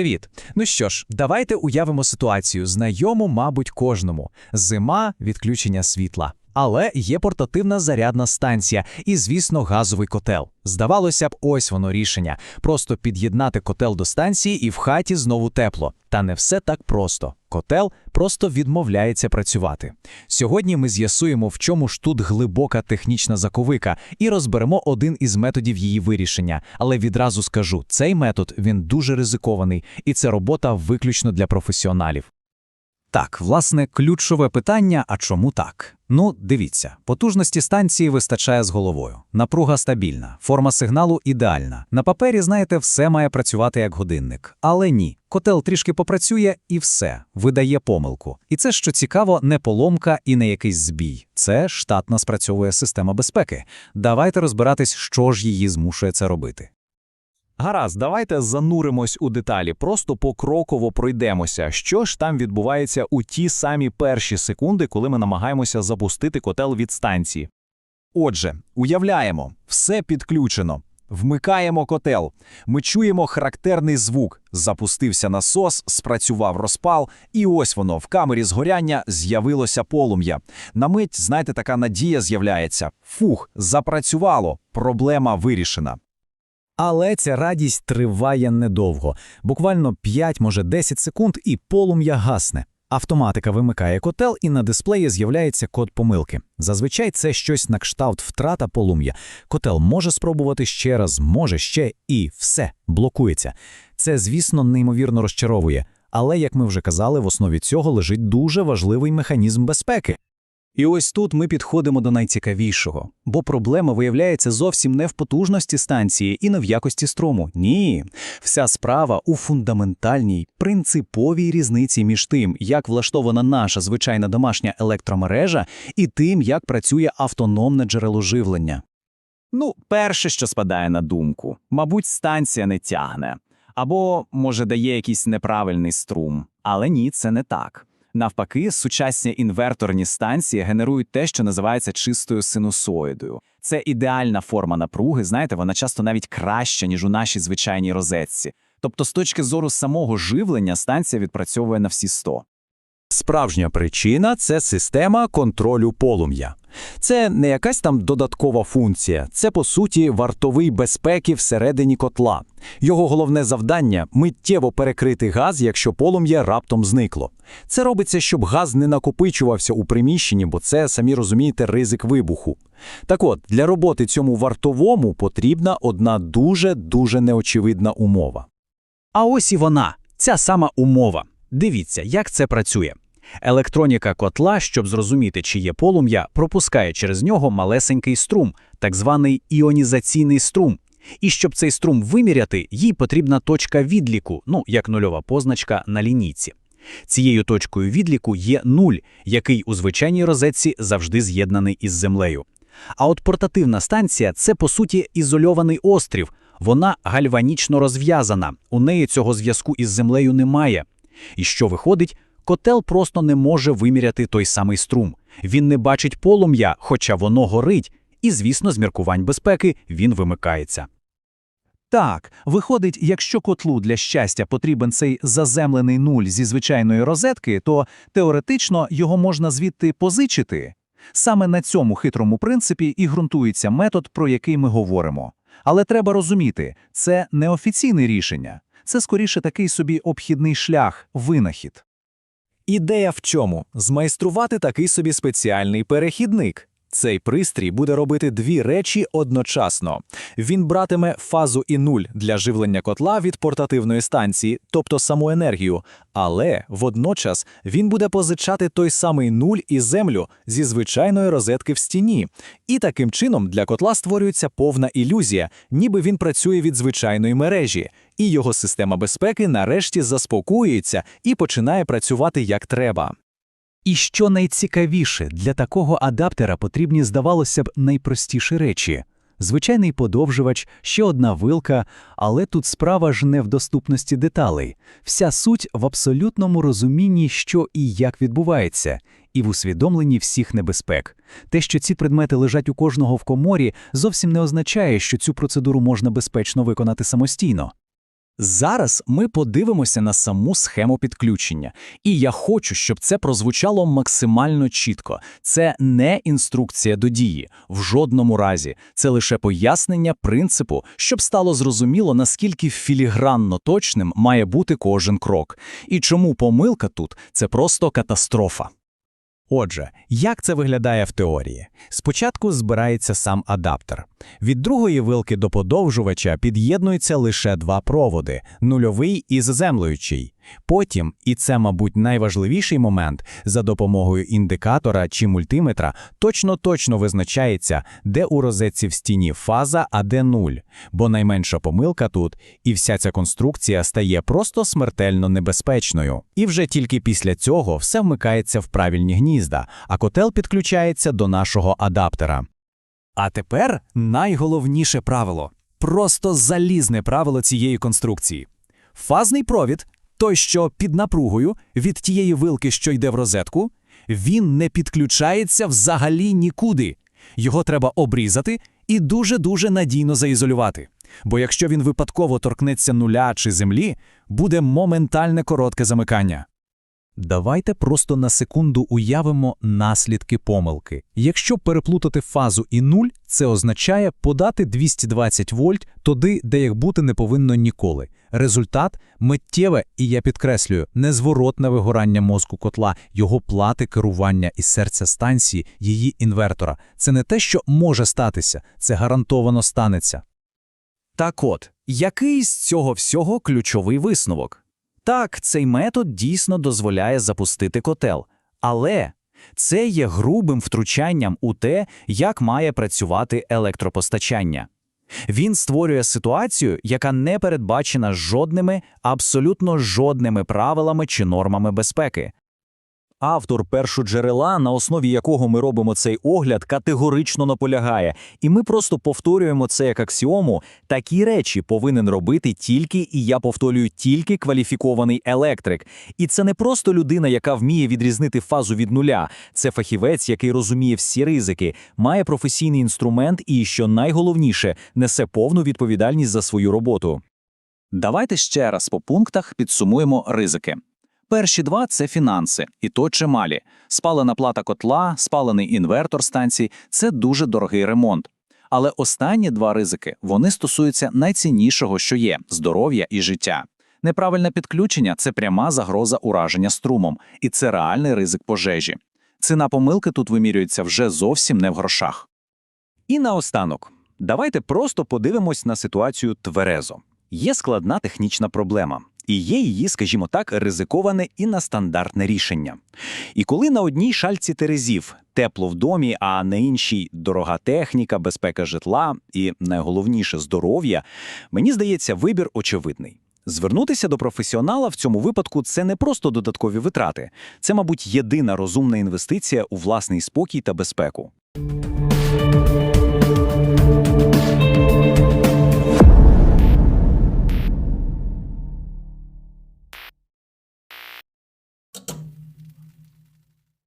Привіт. Ну що ж, давайте уявимо ситуацію, знайому, мабуть, кожному. Зима, відключення світла. Але є портативна зарядна станція і, звісно, газовий котел. Здавалося б, ось воно рішення. Просто під'єднати котел до станції і в хаті знову тепло. Та не все так просто. Котел просто відмовляється працювати. Сьогодні ми з'ясуємо, в чому ж тут глибока технічна заковика, і розберемо один із методів її вирішення. Але відразу скажу, цей метод він дуже ризикований, і це робота виключно для професіоналів. Так, власне, ключове питання, а чому так? Ну, дивіться, потужності станції вистачає з головою. Напруга стабільна, форма сигналу ідеальна. На папері, знаєте, все має працювати як годинник. Але ні, котел трішки попрацює і все, видає помилку. І це, що цікаво, не поломка і не якийсь збій. Це штатна спрацьовує система безпеки. Давайте розбиратись, що ж її змушує це робити. Гаразд, давайте зануримось у деталі, просто покроково пройдемося, що ж там відбувається у ті самі перші секунди, коли ми намагаємося запустити котел від станції. Отже, уявляємо, все підключено. Вмикаємо котел. Ми чуємо характерний звук. Запустився насос, спрацював розпал, і ось воно в камері згоряння з'явилося полум'я. На мить, знаєте, така надія з'являється. Фух, запрацювало, проблема вирішена. Але ця радість триває недовго, буквально 5, може 10 секунд, і полум'я гасне. Автоматика вимикає котел, і на дисплеї з'являється код помилки. Зазвичай це щось на кшталт втрата полум'я. Котел може спробувати ще раз, може ще, і все блокується. Це, звісно, неймовірно розчаровує. Але, як ми вже казали, в основі цього лежить дуже важливий механізм безпеки. І ось тут ми підходимо до найцікавішого, бо проблема виявляється зовсім не в потужності станції і не в якості струму. Ні, вся справа у фундаментальній, принциповій різниці між тим, як влаштована наша звичайна домашня електромережа, і тим, як працює автономне джерело живлення. Ну, перше, що спадає на думку, мабуть, станція не тягне, або, може, дає якийсь неправильний струм. Але ні, це не так. Навпаки, сучасні інверторні станції генерують те, що називається чистою синусоїдою. Це ідеальна форма напруги, знаєте, вона часто навіть краща, ніж у нашій звичайній розетці. Тобто, з точки зору самого живлення, станція відпрацьовує на всі 100. Справжня причина це система контролю полум'я. Це не якась там додаткова функція, це по суті вартовий безпеки всередині котла. Його головне завдання миттєво перекрити газ, якщо полум'я раптом зникло. Це робиться, щоб газ не накопичувався у приміщенні, бо це, самі розумієте, ризик вибуху. Так от, для роботи цьому вартовому потрібна одна дуже дуже неочевидна умова. А ось і вона, ця сама умова. Дивіться, як це працює. Електроніка котла, щоб зрозуміти, чи є полум'я, пропускає через нього малесенький струм, так званий іонізаційний струм. І щоб цей струм виміряти, їй потрібна точка відліку, ну як нульова позначка на лінійці. Цією точкою відліку є нуль, який у звичайній розетці завжди з'єднаний із землею. А от портативна станція це по суті ізольований острів. Вона гальванічно розв'язана, у неї цього зв'язку із землею немає. І що виходить? Котел просто не може виміряти той самий струм. Він не бачить полум'я, хоча воно горить, і, звісно, з міркувань безпеки він вимикається. Так, виходить, якщо котлу для щастя потрібен цей заземлений нуль зі звичайної розетки, то теоретично його можна звідти позичити. Саме на цьому хитрому принципі і ґрунтується метод, про який ми говоримо. Але треба розуміти, це не офіційне рішення, це скоріше такий собі обхідний шлях, винахід. Ідея в чому? Змайструвати такий собі спеціальний перехідник. Цей пристрій буде робити дві речі одночасно. Він братиме фазу і нуль для живлення котла від портативної станції, тобто саму енергію, але водночас він буде позичати той самий нуль і землю зі звичайної розетки в стіні. І таким чином для котла створюється повна ілюзія, ніби він працює від звичайної мережі, і його система безпеки нарешті заспокоюється і починає працювати як треба. І що найцікавіше, для такого адаптера потрібні, здавалося б, найпростіші речі. Звичайний подовжувач, ще одна вилка, але тут справа ж не в доступності деталей. Вся суть в абсолютному розумінні, що і як відбувається, і в усвідомленні всіх небезпек. Те, що ці предмети лежать у кожного в коморі, зовсім не означає, що цю процедуру можна безпечно виконати самостійно. Зараз ми подивимося на саму схему підключення, і я хочу, щоб це прозвучало максимально чітко. Це не інструкція до дії, в жодному разі. Це лише пояснення принципу, щоб стало зрозуміло, наскільки філігранно точним має бути кожен крок. І чому помилка тут це просто катастрофа. Отже, як це виглядає в теорії? Спочатку збирається сам адаптер. Від другої вилки до подовжувача під'єднуються лише два проводи – нульовий і заземлюючий. Потім, і це, мабуть, найважливіший момент, за допомогою індикатора чи мультиметра точно-точно визначається, де у розетці в стіні фаза, а де нуль. Бо найменша помилка тут, і вся ця конструкція стає просто смертельно небезпечною. І вже тільки після цього все вмикається в правильні гнізда, а котел підключається до нашого адаптера. А тепер найголовніше правило. Просто залізне правило цієї конструкції. Фазний провід, той, що під напругою від тієї вилки, що йде в розетку, він не підключається взагалі нікуди. Його треба обрізати і дуже-дуже надійно заізолювати. Бо якщо він випадково торкнеться нуля чи землі, буде моментальне коротке замикання. Давайте просто на секунду уявимо наслідки помилки. Якщо переплутати фазу і нуль, це означає подати 220 вольт туди, де їх бути не повинно ніколи. Результат – миттєве, і я підкреслюю, незворотне вигорання мозку котла, його плати керування і серця станції, її інвертора. Це не те, що може статися, це гарантовано станеться. Так от, який з цього всього ключовий висновок? Так, цей метод дійсно дозволяє запустити котел, але це є грубим втручанням у те, як має працювати електропостачання. Він створює ситуацію, яка не передбачена жодними, абсолютно жодними правилами чи нормами безпеки. Автор першоджерела, на основі якого ми робимо цей огляд, категорично наполягає, і ми просто повторюємо це як аксіому. Такі речі повинен робити тільки, і я повторюю, тільки кваліфікований електрик. І це не просто людина, яка вміє відрізнити фазу від нуля. Це фахівець, який розуміє всі ризики, має професійний інструмент і, що найголовніше, несе повну відповідальність за свою роботу. Давайте ще раз по пунктах підсумуємо ризики. Перші два це фінанси, і то чималі. Спалена плата котла, спалений інвертор станції це дуже дорогий ремонт. Але останні два ризики вони стосуються найціннішого, що є здоров'я і життя. Неправильне підключення це пряма загроза ураження струмом, і це реальний ризик пожежі. Ціна помилки тут вимірюється вже зовсім не в грошах. І наостанок, давайте просто подивимось на ситуацію тверезо. Є складна технічна проблема. І є її, скажімо так, ризиковане і нестандартне рішення. І коли на одній шальці терезів тепло в домі, а на іншій дорога техніка, безпека житла і найголовніше здоров'я, мені здається, вибір очевидний. Звернутися до професіонала в цьому випадку це не просто додаткові витрати, це, мабуть, єдина розумна інвестиція у власний спокій та безпеку.